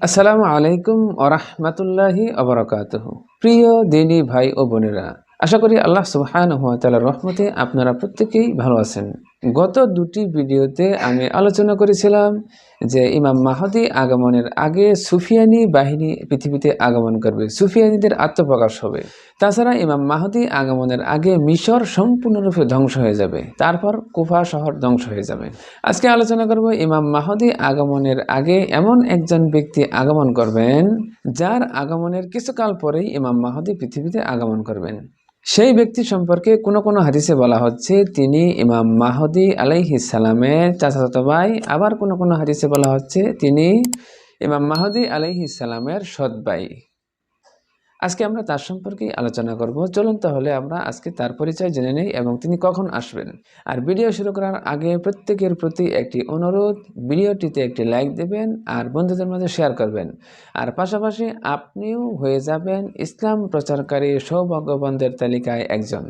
আসসালামু আলাইকুম ওরহমতুল্লাহি অবরকাত প্রিয় দিনী ভাই ও বোনেরা, আশা করি আল্লাহ সুবহান তাআলার রহমতে আপনারা প্রত্যেকেই ভালো আছেন। গত দুটি ভিডিওতে আমি আলোচনা করেছিলাম যে ইমাম মাহাদি আগমনের আগে সুফিয়ানি বাহিনী পৃথিবীতে আগমন করবে, সুফিয়ানিদের আত্মপ্রকাশ হবে। তাছাড়া ইমাম মাহাদি আগমনের আগে মিশর সম্পূর্ণরূপে ধ্বংস হয়ে যাবে, তারপর কুফা শহর ধ্বংস হয়ে যাবে। আজকে আলোচনা করব ইমাম মাহাদি আগমনের আগে এমন একজন ব্যক্তি আগমন করবেন, যার আগমনের কিছুকাল পরেই ইমাম মাহাদি পৃথিবীতে আগমন করবেন। সেই ব্যক্তি সম্পর্কে কোনো কোনো হাদিসে বলা হচ্ছে, তিনি ইমাম মাহদি আলাইহিসালামের চাচাতো ভাই। আবার কোনো কোনো হাদিসে বলা হচ্ছে, তিনি ইমাম মাহদি আলাইহিসালামের সৎ ভাই। আজকে আমরা তার সম্পর্কেই আলোচনা করব। চলুন তাহলে আমরা আজকে তার পরিচয় জেনে নিই এবং তিনি কখন আসবেন। আর ভিডিও শুরু করার আগে প্রত্যেকের প্রতি একটি অনুরোধ, ভিডিওটিতে একটি লাইক দেবেন আর বন্ধুদের মাঝে শেয়ার করবেন। আর পাশাপাশি আপনিও হয়ে যাবেন ইসলাম প্রচারকারী সৌভাগ্যবন্ধের তালিকায় একজন।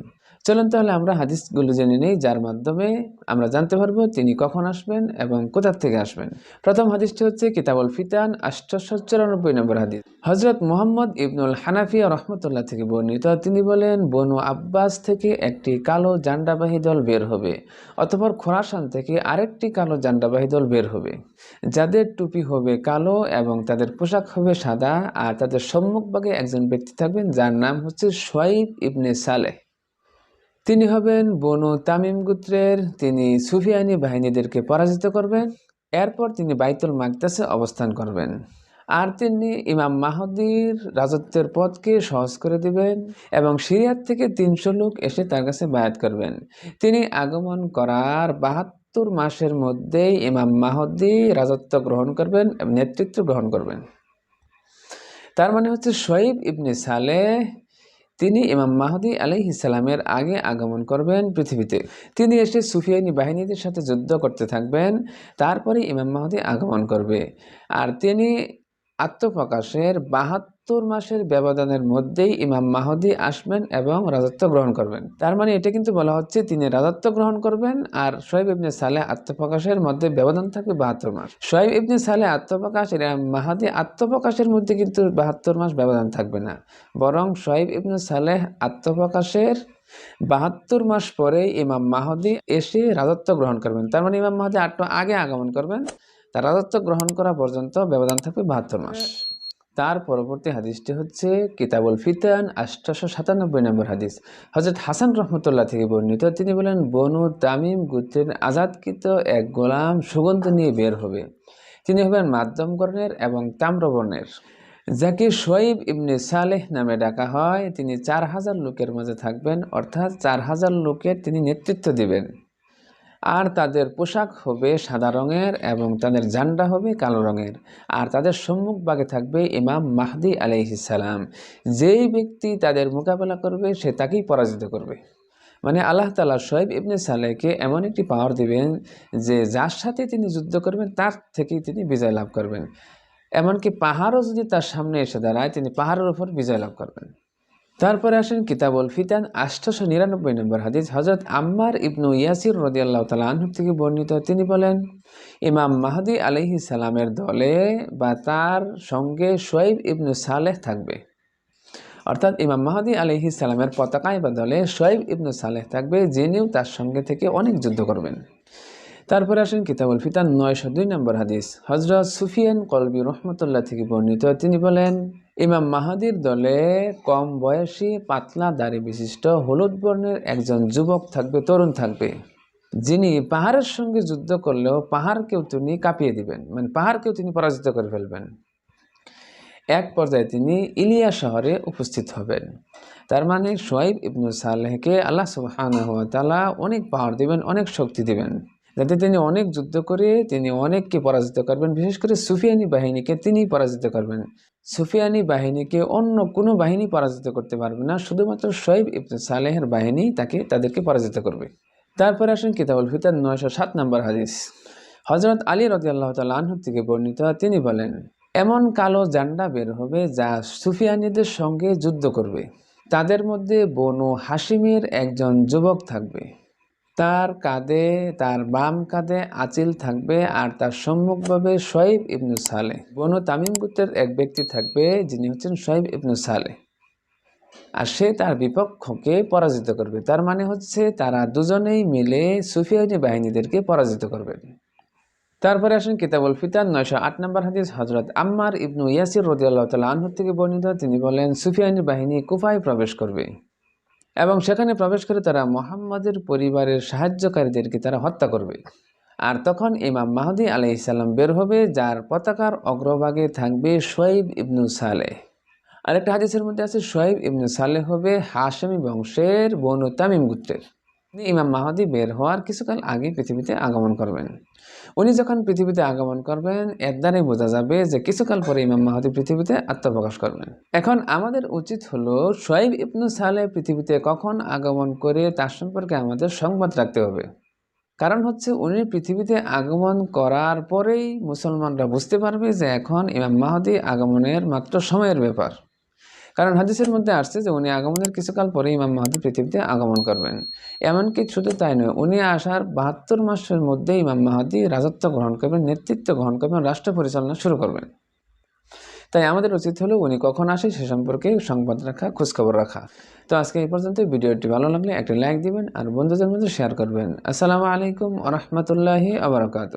চলুন তাহলে আমরা হাদিসগুলো জেনে নেই, যার মাধ্যমে আমরা জানতে পারব তিনি কখন আসবেন এবং কোথার থেকে আসবেন। প্রথম হাদিসটি হচ্ছে কিতাবুল ফিতান আষ্টশো চুরানব্বই নম্বর হাদিস। হজরত মোহাম্মদ ইবনুল হানাফিয়া রহমতুল্লাহ থেকে বর্ণিত, তিনি বলেন, বনু আব্বাস থেকে একটি কালো জান্ডাবাহী দল বের হবে, অতপর খোরাসান থেকে আরেকটি কালো জান্ডাবাহী দল বের হবে। যাদের টুপি হবে কালো এবং তাদের পোশাক হবে সাদা, আর তাদের সম্মুখভাগে একজন ব্যক্তি থাকবেন যার নাম হচ্ছে সোয়াইব ইবনে সালেহ। তিনি হবেন বনু তামিম গোত্রের, তিনি সুফিয়ানি বাহিনীদেরকে পরাজিত করবেন, এরপর তিনি বাইতুল মাকদাসে অবস্থান করবেন। আর তিনি ইমাম মাহদির রাজত্বের পথকে সহজ করে দিবেন এবং সিরিয়ার থেকে তিনশো লোক এসে তার কাছে বায়াত করবেন। তিনি আগমন করার বাহাত্তর মাসের মধ্যেই ইমাম মাহদি রাজত্ব গ্রহণ করবেন এবং নেতৃত্ব গ্রহণ করবেন। তার মানে হচ্ছে শহীব ইবনে সালেহ তিনি ইমাম মাহদি আলাই ইসালামের আগে আগমন করবেন পৃথিবীতে। তিনি এসে সুফিয়ানি বাহিনীদের সাথে যুদ্ধ করতে থাকবেন তারপরে ইমাম মাহদি আগমন করবে। আর তিনি আত্মপ্রকাশের বাহাত্তর মাসের ব্যবধানের মধ্যেই ইমাম মাহদি আসবেন এবং রাজত্ব গ্রহণ করবেন। তার মানে এটা কিন্তু বলা হচ্ছে তিনি রাজত্ব গ্রহণ করবেন আর শোয়েব ইবনে সালে আত্মপ্রকাশের মধ্যে ব্যবধান থাকবে বাহাত্তর মাস। শোয়েব ইবনে সালে আত্মপ্রকাশ ইমাম মাহাদি আত্মপ্রকাশের মধ্যে কিন্তু বাহাত্তর মাস ব্যবধান থাকবে না। বরং শোয়েব ইবনে সালেহ আত্মপ্রকাশের বাহাত্তর মাস পরে ইমাম মাহদি এসে রাজত্ব গ্রহণ করবেন। তার মানে ইমাম মাহদি আট আগে আগমন করবেন। তার রাজত্ব গ্রহণ করা পর্যন্ত ব্যবধান থাকবে বাহাত্তর মাস। তার পরবর্তী হাদিসটি হচ্ছে কিতাবুল ফিতান আষ্টশো সাতানব্বই নম্বর হাদিস। হজরত হাসান রহমতুল্লাহ থেকে বর্ণিত তিনি বলেন বনু তামিম গুত্রের আজাদকৃত এক গোলাম সুগন্ধ নিয়ে বের হবে। তিনি হবেন মাধ্যম বর্ণের এবং তাম্রবর্ণের যাকে শোয়েব ইবনে সালেহ নামে ডাকা হয়। তিনি চার হাজার লোকের মাঝে থাকবেন অর্থাৎ চার হাজার লোকের তিনি নেতৃত্ব দিবেন। আর তাদের পোশাক হবে সাদা রঙের এবং তাদের জান্ডা হবে কালো রঙের। আর তাদের সম্মুখ ভাগে থাকবে ইমাম মাহদি আলাইহিসালাম যেই ব্যক্তি তাদের মোকাবেলা করবে, সে তাকেই পরাজিত করবে। মানে আল্লাহ তালা শোয়েব ইবনে সালেহকে এমন একটি পাওয়ার দিবেন যে যার সাথে তিনি যুদ্ধ করবেন, তার থেকেই তিনি বিজয় লাভ করবেন। এমনকি পাহাড়ও যদি তার সামনে এসে দাঁড়ায়, তিনি পাহাড়ের উপর বিজয় লাভ করবেন। তারপরে আসেন কিতাবুল ফিতান আষ্টশো নিরানব্বই নম্বর হাদিস হজরত আম্মার ইবনু ইয়াসির রদি আল্লাহ তালা আনহু থেকে বর্ণিত। তিনি বলেন, ইমাম মাহাদি আলহি সালামের দলে বা তার সঙ্গে সোয়েব ইবনু সালেহ থাকবে। অর্থাৎ ইমাম মাহাদি আলহি সালামের পতাকায় বা দলে সোয়েব ইবনু সালেহ থাকবে, যিনিও তার সঙ্গে থেকে অনেক যুদ্ধ করবেন। তারপরে আসেন কিতাবুল ফিতান, নয়শো দুই নম্বর হাদিস হজরত সুফিয়ান কলবি রহমতুল্লাহ থেকে বর্ণিত। তিনি বলেন ইমাম মাহাদির দলে কম বয়সী পাতলা দাড়ি বিশিষ্ট হলুদ বর্ণের একজন যুবক থাকবে, তরুণ থাকবে। যিনি পাহাড়ের সঙ্গে যুদ্ধ করলেও পাহাড়কেও তিনি কাঁপিয়ে দিবেন মানে পাহাড়কেও তিনি পরাজিত করে ফেলবেন। এক পর্যায়ে তিনি ইলিয়া শহরে উপস্থিত হবেন। তার মানে সোয়াইব ইবনু সালেহকে আল্লাহ তাআলা অনেক পাওয়ার দিবেন, অনেক শক্তি দিবেন। যাতে তিনি অনেক যুদ্ধ করে তিনি অনেককে পরাজিত করবেন, বিশেষ করে সুফিয়ানি বাহিনীকে তিনি পরাজিত করবেন। সুফিয়ানি বাহিনীকে অন্য কোনো বাহিনী পরাজিত করতে পারবে না, শুধুমাত্র শৈব ইবনে সালেহের বাহিনী তাকে, তাদেরকে পরাজিত করবে। তারপরে আসেন কিতাবুল ফিতার নয়শো সাত নম্বর হাদিস। হজরত আলী রতি আল্লাহ তাল্লাহর থেকে বর্ণিত তিনি বলেন, এমন কালো জান্ডা বের হবে যা সুফিয়ানিদের সঙ্গে যুদ্ধ করবে। তাদের মধ্যে বনু হাসিমের একজন যুবক থাকবে। তার কাঁধে, তার বাম কাঁধে আচিল থাকবে আর তার সম্মুখভাবে শোয়েব ইবনু সালে। বনু তামিম গোত্রের এক ব্যক্তি থাকবে যিনি হচ্ছেন শোয়েব ইবনু সালে। আর সে তার বিপক্ষকে পরাজিত করবে। তার মানে হচ্ছে তারা দুজনেই মিলে সুফিয়ানি বাহিনীদেরকে পরাজিত করবেন। তারপরে আসেন কিতাবুল ফিতান, নয়শো আট নম্বর হাদিস হজরত আম্মার ইবনু ইয়াসির রদিয়াল্লাহ তালা আনহু থেকে বর্ণিত। তিনি বলেন সুফিয়ানি বাহিনী কুফায় প্রবেশ করবে। এবং সেখানে প্রবেশ করে তারা মোহাম্মদের পরিবারের সাহায্যকারীদেরকে তারা হত্যা করবে। আর তখন ইমাম মাহদি আলাইসাল্লাম বের হবে, যার পতাকার অগ্রভাগে থাকবে শোয়েব ইবনু সালেহ। আরেকটা হাদিসের মধ্যে আছে সোয়েব ইবনু সালেহ হবে হাশেমি বংশের বনু তামিম গোত্রের। ইমাম মাহাদি বের হওয়ার কিছুকাল আগে পৃথিবীতে আগমন করবেন। উনি যখন পৃথিবীতে আগমন করবেন এর দ্বারাই বোঝা যাবে যে কিছুকাল পরে ইমাম মাহাদি পৃথিবীতে আত্মপ্রকাশ করবেন। এখন আমাদের উচিত হলো সোয়েব ইবনু সালে পৃথিবীতে কখন আগমন করে তার সম্পর্কে আমাদের সংবাদ রাখতে হবে। কারণ হচ্ছে উনি পৃথিবীতে আগমন করার পরেই মুসলমানরা বুঝতে পারবে যে এখন ইমাম মাহাদি আগমনের মাত্র সময়ের ব্যাপার। কারণ হাদিসের মধ্যে আসছে যে উনি আগমনের কিছুকাল পরে ইমাম মাহাদি পৃথিবীতে আগমন করবেন। এমনকি শুধু তাই নয়, উনি আসার বাহাত্তর মাসের মধ্যে ইমাম মাহাদি রাজত্ব গ্রহণ করবেন, নেতৃত্ব গ্রহণ করবেন, রাষ্ট্র পরিচালনা শুরু করবেন। তাই আমাদের উচিত হলো উনি কখন আসে সে সম্পর্কে সংবাদ রাখা, খোঁজখবর রাখা। তো আজকে এই পর্যন্ত, ভিডিওটি ভালো লাগলে একটি লাইক দিবেন আর বন্ধুদের মধ্যে শেয়ার করবেন। আসসালামু আলাইকুম আ রহমতুল্লাহি আবরকাত